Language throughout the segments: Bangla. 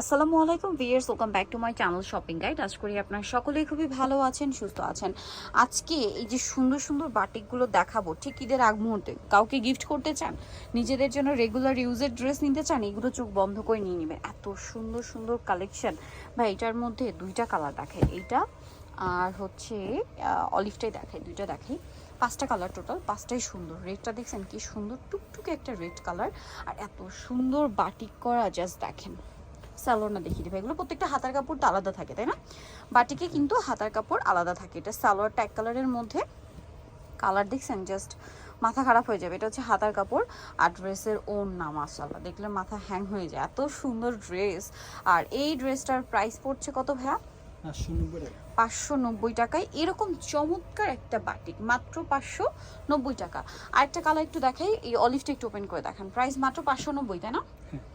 আসসালামু আলাইকুম viewers welcome back to my channel shopping guide আজ করি আপনারা সকলেই খুবই ভালো আছেন, সুস্থ আছেন। আজকে এই যে সুন্দর সুন্দর বাটিকগুলো দেখাবো, ঠিক ঈদের আগ মুহূর্তে, কাউকে গিফট করতে চান, নিজেদের জন্য রেগুলার ইউজের ড্রেস নিতে চান, এগুলো চোখ বন্ধ করে নিয়ে নেবেন। এত সুন্দর সুন্দর কালেকশন ভাই, এটার মধ্যে দুইটা কালার দেখায় এইটা আর হচ্ছে অলিভটাই দেখায় দুইটা দেখাই। পাঁচটা কালার টোটাল পাঁচটাই সুন্দর। রেডটা দেখছেন কি সুন্দর, টুকটুকে একটা রেড কালার আর এত সুন্দর বাটিক করা জাস্ট দেখেন। সালোয়ার না দেখিয়ে দেবে। এগুলো প্রত্যেকটা হাতার কাপড় তো আলাদা থাকে তাই না? বাটিকে কিন্তু হাতার কাপড় আলাদা থাকে। এটা সালোয়ার ট্যাগ কালারের মধ্যে। কালার দেখছেন? জাস্ট মাথা খারাপ হয়ে যাবে। এটা হচ্ছে হাতার কাপড় আর ড্রেসের ওন না মাসাল্লাহ দেখলে মাথা হ্যাং হয়ে যায়। এত সুন্দর ড্রেস। আর এই ড্রেসটার প্রাইস পড়ছে কত ভাইয়া? পাঁচশো নব্বই টাকায়। এরকম চমৎকার একটা বাটিক। মাত্র পাঁচশো নব্বই টাকা। আরেকটা কালার একটু দেখাই। এই অলিভটা একটু ওপেন করে দেখান। প্রাইস মাত্র পাঁচশো নব্বই তাই না? হ্যাঁ।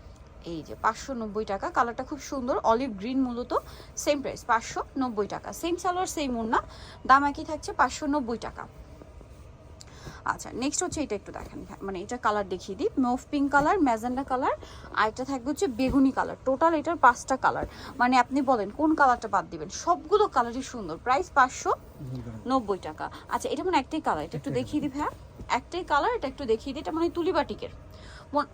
এই যে পাঁচশো নব্বই টাকা, কালারটা খুব সুন্দর, অলিভ গ্রিন মূলত সেম প্রাইস পাঁচশো নব্বই টাকা। সেম সালোয়ার সেম ওড়না দাম একই থাকছে পাঁচশো নব্বই টাকা। আচ্ছা নেক্সট হচ্ছে এটা একটু দেখেন মানে এটা কালার দেখিয়ে দিই mauve pink colour magenta colour আর এটা থাকবে হচ্ছে বেগুনি কালার টোটাল এটার পাঁচটা কালার মানে আপনি বলেন, কোন কালারটা বাদ দিবেন? সবগুলো কালারই সুন্দর প্রাইস পাঁচশো নব্বই টাকা। আচ্ছা এটা মানে একটাই কালার এটা একটু দেখিয়ে দিই ভাইয়া। একটাই কালার এটা একটু দেখিয়ে দিই, এটা মানে তুলি বাটিকের।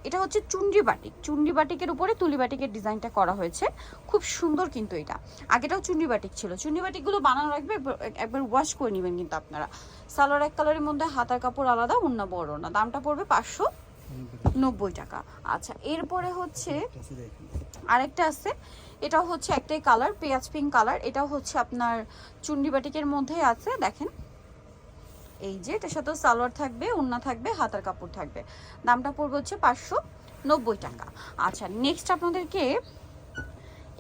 এটা হচ্ছে চুন্ডি বাটিক। চুন্ডি বাটিকের উপরে তুলি বাটিকের ডিজাইনটা করা হয়েছে। খুব সুন্দর কিন্তু এটা। আগেটাও চুন্ডি বাটিক ছিল। চুন্ডি বাটিকগুলো বানানো রাখবে একবার- একবার ওয়াশ করে নেবেন কিন্তু আপনারা। সালোয়ার এক কালারের মধ্যে হাতার কাপড় আলাদা, অন্য বড় না। দামটা পড়বে পাঁচশো নব্বই টাকা। আচ্ছা এরপরে হচ্ছে আরেকটা আছে। এটাও হচ্ছে একটাই কালার পেঁয়াজ পিঙ্ক কালার এটাও হচ্ছে আপনার চুন্ডি বাটিকের মধ্যেই আছে, দেখেন। এই যে, এটার সাথে সালোয়ার থাকবে ওন্না থাকবে হাতার কাপড় থাকবে। দামটা পড়বে হচ্ছে পাঁচশো নব্বই টাকা। আচ্ছা নেক্সট আপনাদেরকে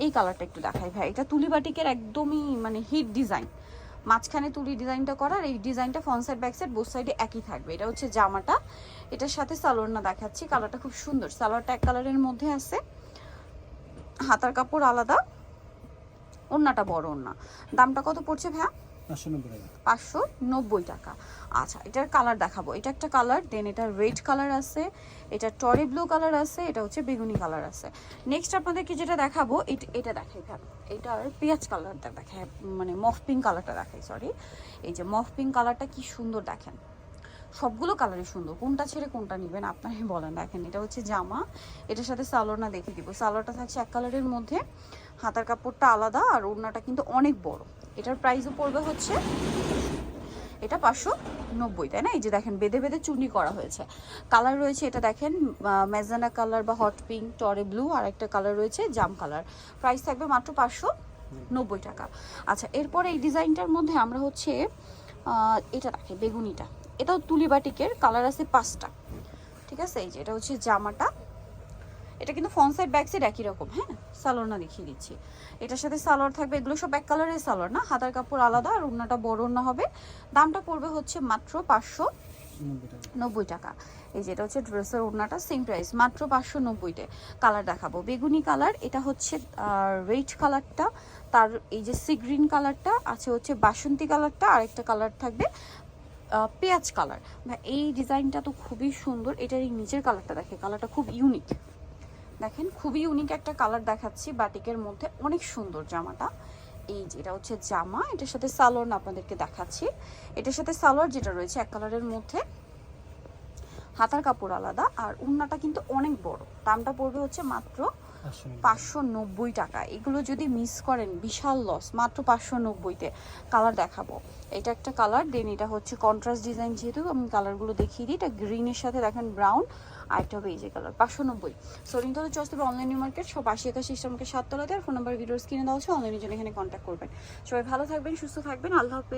এই কালারটা একটু দেখাই ভাই। এটা তুলি বাটিকের একদমই মানে হিট ডিজাইন মাঝখানে তুলি ডিজাইনটা করার, এই ডিজাইনটা front side back side both সাইডে একই থাকবে। এটা হচ্ছে জামাটা। এটার সাথে সালোয়ার না দেখাচ্ছি কালারটা খুব সুন্দর। সালোয়ারটা এক কালারের মধ্যে আছে। হাতার কাপড় আলাদা। ওন্নাটা বড় ওন্না দামটা কত পড়ছে ভাইয়া? পাঁচশো নব্বই টাকা। আচ্ছা এটার কালার দেখাবো। এটা একটা কালার, দেন এটা রেড কালার আছে, এটা টরি ব্লু কালার আছে, এটা হচ্ছে বেগুনি কালার আছে। নেক্সট আপনাদেরকে যেটা দেখাবো, এটা এটা দেখাই ভাব এটার পেঁয়াজ কালারটা দেখায় মানে মফ পিঙ্ক কালারটা দেখাই সরি এই যে মফ পিঙ্ক কালারটা কি সুন্দর দেখেন। সবগুলো কালারই সুন্দর। কোনটা ছেড়ে কোনটা নেবেন আপনারাই বলেন। দেখেন, এটা হচ্ছে জামা। এটার সাথে সালোয়ারটা দেখে দিব। সালোয়ারটা থাকছে এক কালারের মধ্যে। হাতার কাপড়টা আলাদা আর ওড়নাটা কিন্তু অনেক বড়। এটার প্রাইসও পড়বে হচ্ছে এটা পাঁচশো নব্বই, তাই না? এই যে দেখেন, বেঁধে বেঁধে চুনি করা হয়েছে। কালার রয়েছে এটা দেখেন ম্যাজানা কালার বা হট পিঙ্ক টরে ব্লু আর একটা কালার রয়েছে জাম কালার প্রাইস থাকবে মাত্র পাঁচশো নব্বই টাকা। আচ্ছা এরপরে এই ডিজাইনটার মধ্যে আমরা হচ্ছে এটা রাখি বেগুনিটা। এটাও তুলি বাটিকের কালার আছে পাঁচটা। ঠিক আছে? এই যে এটা হচ্ছে জামাটা। এটা কিন্তু ফ্রন্ট সাইড ব্যাক সাইড একই রকম হ্যাঁ? সালোয়ার না দেখিয়ে দিচ্ছি। এটার সাথে সালোয়ার থাকবে, এগুলো সব এক কালারের সালোয়ার না? হাতার কাপড় আলাদা, আর ওড়নাটা বড় ওড়না হবে। দামটা পড়বে হচ্ছে মাত্র পাঁচশো নব্বই টাকা। এই যেটা হচ্ছে ড্রেসের ওড়নাটা সেম প্রাইস মাত্র পাঁচশো নব্বইতে। কালার দেখাবো। বেগুনি কালার এটা হচ্ছে রেড কালারটা তার এই যে সি গ্রিন কালারটা আছে হচ্ছে বাসন্তী কালারটা আর একটা কালার থাকবে পেঁয়াজ কালার বা এই ডিজাইনটা তো খুবই সুন্দর এটার এই নিচের কালারটা দেখে কালারটা খুব ইউনিক দেখেন, খুবই ইউনিক একটা কালার দেখাচ্ছি বাটিকের মধ্যে, অনেক সুন্দর জামাটা। এই যে, এটা হচ্ছে জামা, এটার সাথে সালোয়ার আপনাদেরকে দেখাচ্ছি। এটার সাথে সালোয়ার যেটা রয়েছে, এক কালারের মধ্যে হাতার কাপড় আলাদা, আর উন্নাটা কিন্তু অনেক বড়। দামটা পড়বে হচ্ছে মাত্র পাঁচশো নব্বই টাকা। এগুলো যদি মিস করেন, বিশাল লস মাত্র পাঁচশো নব্বইতে কালার দেখাবো। এটা একটা কালার দেন এটা হচ্ছে কন্ট্রাস্ট ডিজাইন যেহেতু, আমি কালারগুলো দেখিয়ে দিই। এটা গ্রিনের সাথে দেখেন ব্রাউন আর একটা হবে এই যে কালার পাঁচশো নব্বই। সরিন তো চয়েস তবে অনলাইন মার্কেট সব আশি একাশি ইসলামকে সাততলাতে আর ফোন নাম্বার ভিডিওস কিনে দেওয়া হচ্ছে অনলাইনের জন্য এখানে কন্ট্যাক্ট করবেন। সবাই ভালো থাকবেন, সুস্থ থাকবেন, আল্লাহ হাফেজ।